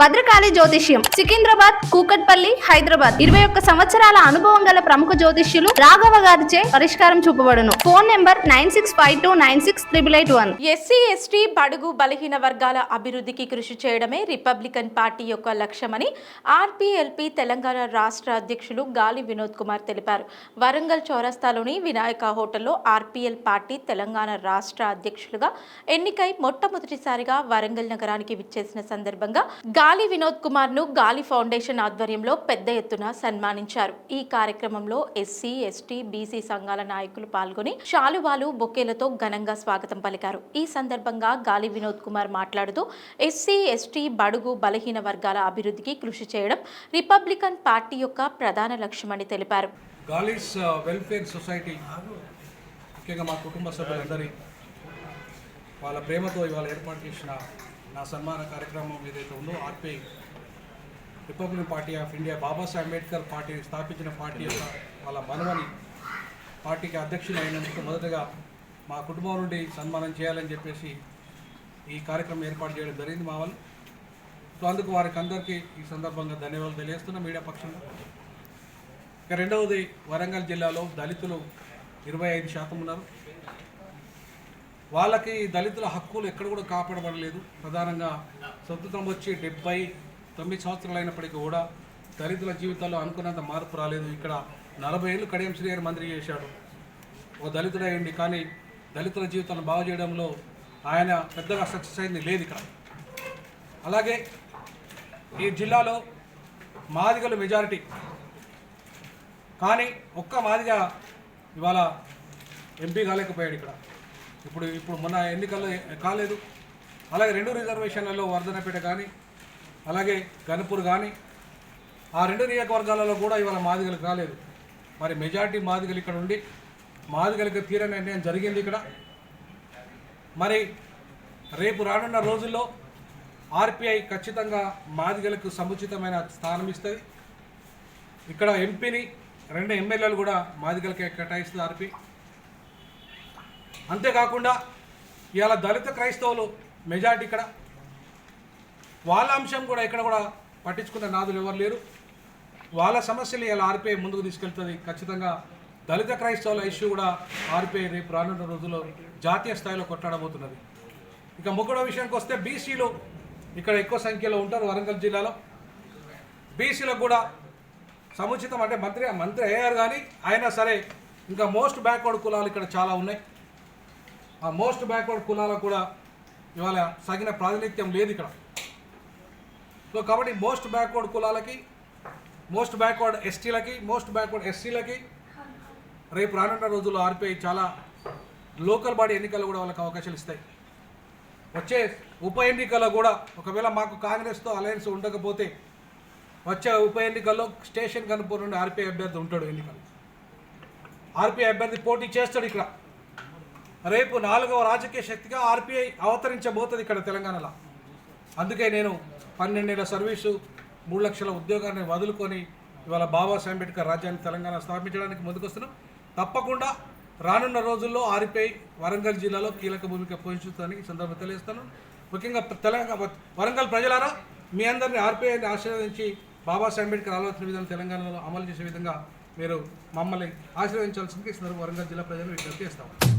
భద్రకాళి జ్యోతిష్యం సికింద్రాబాద్ కూకట్పల్లి హైదరాబాద్. ఇరవై ఒక్క సంవత్సరాల అనుభవం గల ప్రముఖ జ్యోతిష్యులు రాఘవ గారిచే పరిష్కారం చూపబడును. Phone number nine six five two nine six triple eight one. SC ST బడుగు బలహీన వర్గాల అభివృద్ధికి కృషి చేయడమే రిపబ్లికన్ పార్టీ యొక్క లక్ష్యమని ఆర్పీఎల్పీ తెలంగాణ రాష్ట్ర అధ్యక్షులు గాలి వినోద్ కుమార్ తెలిపారు. వరంగల్ చౌరస్తాలోని వినాయక హోటల్లో ఆర్పీఎల్ పార్టీ తెలంగాణ రాష్ట్ర అధ్యక్షులుగా ఎన్నికై మొట్టమొదటిసారిగా వరంగల్ నగరానికి విచ్చేసిన సందర్భంగా గాలి వినోద్ కుమార్ను గాలి ఫౌండేషన్ ఆధ్వర్యంలో పెద్ద ఎత్తున సన్మానించారు. ఈ కార్యక్రమంలో ఎస్సీ ఎస్టీ బీసీ సంఘాల నాయకులు పాల్గొని శాలువాలు బొకేలతో ఘనంగా స్వాగతం పలికారు. ఈ సందర్భంగా గాలి వినోద్ కుమార్ మాట్లాడుతూ ఎస్సీ ఎస్టీ బడుగు బలహీన వర్గాల అభివృద్ధికి కృషి చేయడం రిపబ్లికన్ పార్టీ యొక్క ప్రధాన లక్ష్యమని తెలిపారు. గాలీస్ వెల్ఫేర్ సొసైటీ ముఖ్యంగా మా కుటుంబ సభ్యులందరి వాళ్ళ ప్రేమతో ఇవాళ ఏర్పాటు చేసిన నా సన్మాన కార్యక్రమం ఏదైతే ఉందో RP Republican party of India Babasaheb Ambedkar party స్థాపించిన పార్టీ యొక్క వాళ్ళ మనవని పార్టీకి అధ్యక్షులు అయినందుకు మొదటగా మా కుటుంబం నుండి సన్మానం చేయాలని చెప్పేసి ఈ కార్యక్రమం ఏర్పాటు చేయడం జరిగింది మా వాళ్ళు. సో అందుకు వారికి అందరికీ ఈ సందర్భంగా ధన్యవాదాలు తెలియజేస్తున్నాం మీడియా పక్షంలో. ఇక రెండవది వరంగల్ జిల్లాలో దళితులు ఇరవై ఐదు శాతం ఉన్నారు. వాళ్ళకి దళితుల హక్కులు ఎక్కడ కూడా కాపాడబడలేదు. ప్రధానంగా స్వతంత్రం వచ్చి డెబ్బై తొమ్మిది సంవత్సరాలు అయినప్పటికీ కూడా దళితుల జీవితాల్లో అనుకున్నంత మార్పు రాలేదు. ఇక్కడ నలభై ఏళ్ళు కడియం శ్రీ గారు మంత్రి చేశాడు. ఒక దళితుడయ్యండి కానీ దళితుల జీవితాలను బాగు చేయడంలో ఆయన పెద్దగా సక్సెస్ అయింది లేదు ఇక్కడ. అలాగే ఈ జిల్లాలో మాదిగలు మెజారిటీ కానీ ఒక్క మాదిగా ఇవాళ ఎంపీ కాలేకపోయాడు ఇక్కడ. ఇప్పుడు ఇప్పుడు మొన్న ఎన్నికల్లో కాలేదు. అలాగే రెండు రిజర్వేషన్లలో వర్ధనపేట కానీ అలాగే గణపూర్ కానీ ఆ రెండు నియోజకవర్గాలలో కూడా ఇవాళ మాదిగలు కాలేదు మరి మెజార్టీ మాదిగలు ఇక్కడ ఉండి మాదిగలకు తీరని నిర్ణయం జరిగింది ఇక్కడ. మరి రేపు రానున్న రోజుల్లో ఆర్పిఐ ఖచ్చితంగా మాదిగలకు సముచితమైన స్థానం ఇస్తుంది. ఇక్కడ ఎంపీని రెండు ఎమ్మెల్యేలు కూడా మాదిగలకే కేటాయిస్తుంది ఆర్పి. అంతేకాకుండా ఇవాళ దళిత క్రైస్తవులు మెజార్టీ ఇక్కడ. వాళ్ళ అంశం కూడా ఇక్కడ కూడా పట్టించుకున్న నాదులు ఎవరు లేరు. వాళ్ళ సమస్యలు ఇలా ఆర్పిఐ ముందుకు తీసుకెళ్తుంది. ఖచ్చితంగా దళిత క్రైస్తవుల ఇష్యూ కూడా ఆర్పిఐ రేపు రానున్న రోజుల్లో జాతీయ స్థాయిలో కొట్లాడబోతున్నది. ఇక ముగ్గుడో విషయానికి వస్తే బీసీలు ఇక్కడ ఎక్కువ సంఖ్యలో ఉంటారు వరంగల్ జిల్లాలో. బీసీలకు కూడా సముచితం అంటే మంత్రి మంత్రి అయ్యారు కానీ అయినా సరే ఇంకా మోస్ట్ బ్యాక్వర్డ్ కులాలు ఇక్కడ చాలా ఉన్నాయి. ఆ మోస్ట్ బ్యాక్వర్డ్ కులాలకు కూడా ఇవాళ సగిన ప్రాతినిధ్యం లేదు ఇక్కడ. సో కాబట్టి మోస్ట్ బ్యాక్వర్డ్ కులాలకి మోస్ట్ బ్యాక్వర్డ్ ఎస్టీలకి మోస్ట్ బ్యాక్వర్డ్ ఎస్సీలకి రేపు రానున్న రోజుల్లో ఆర్పిఐ చాలా లోకల్ బాడీ ఎన్నికలు కూడా వాళ్ళకి అవకాశాలు ఇస్తాయి. వచ్చే ఉప ఎన్నికల్లో కూడా ఒకవేళ మాకు కాంగ్రెస్తో అలయన్స్ ఉండకపోతే వచ్చే ఉప ఎన్నికల్లో స్టేషన్ కనుపూర్ నుండి ఆర్పిఐ అభ్యర్థి ఉంటాడు ఎన్నికలు ఆర్పిఐ అభ్యర్థి పోటీ చేస్తాడు ఇక్కడ. రేపు నాలుగవ రాజకీయ శక్తిగా ఆర్పిఐ అవతరించబోతుంది ఇక్కడ తెలంగాణలో. అందుకే నేను పన్నెండేళ్ళ సర్వీసు మూడు లక్షల ఉద్యోగాన్ని వదులుకొని ఇవాళ బాబాసాహెబ్ అంబేద్కర్ రాజ్యాన్ని తెలంగాణ స్థాపించడానికి ముందుకొస్తున్నాం. తప్పకుండా రానున్న రోజుల్లో ఆర్పిఐ వరంగల్ జిల్లాలో కీలక భూమిక పోషిస్తుందని సందర్భం సందర్భంగా తెలియజేస్తాను ముఖ్యంగా తెలంగాణ వరంగల్ ప్రజలారా మీ అందరినీ ఆర్పిఐని ఆశీర్వదించి బాబాసాహెబ్ అంబేద్కర్ ఆలోచన విధానం తెలంగాణలో అమలు చేసే విధంగా మీరు మమ్మల్ని ఆశీర్వదించాల్సిందిగా ఈ సందర్భంగా వరంగల్ జిల్లా ప్రజలు విజ్ఞప్తి చేస్తాము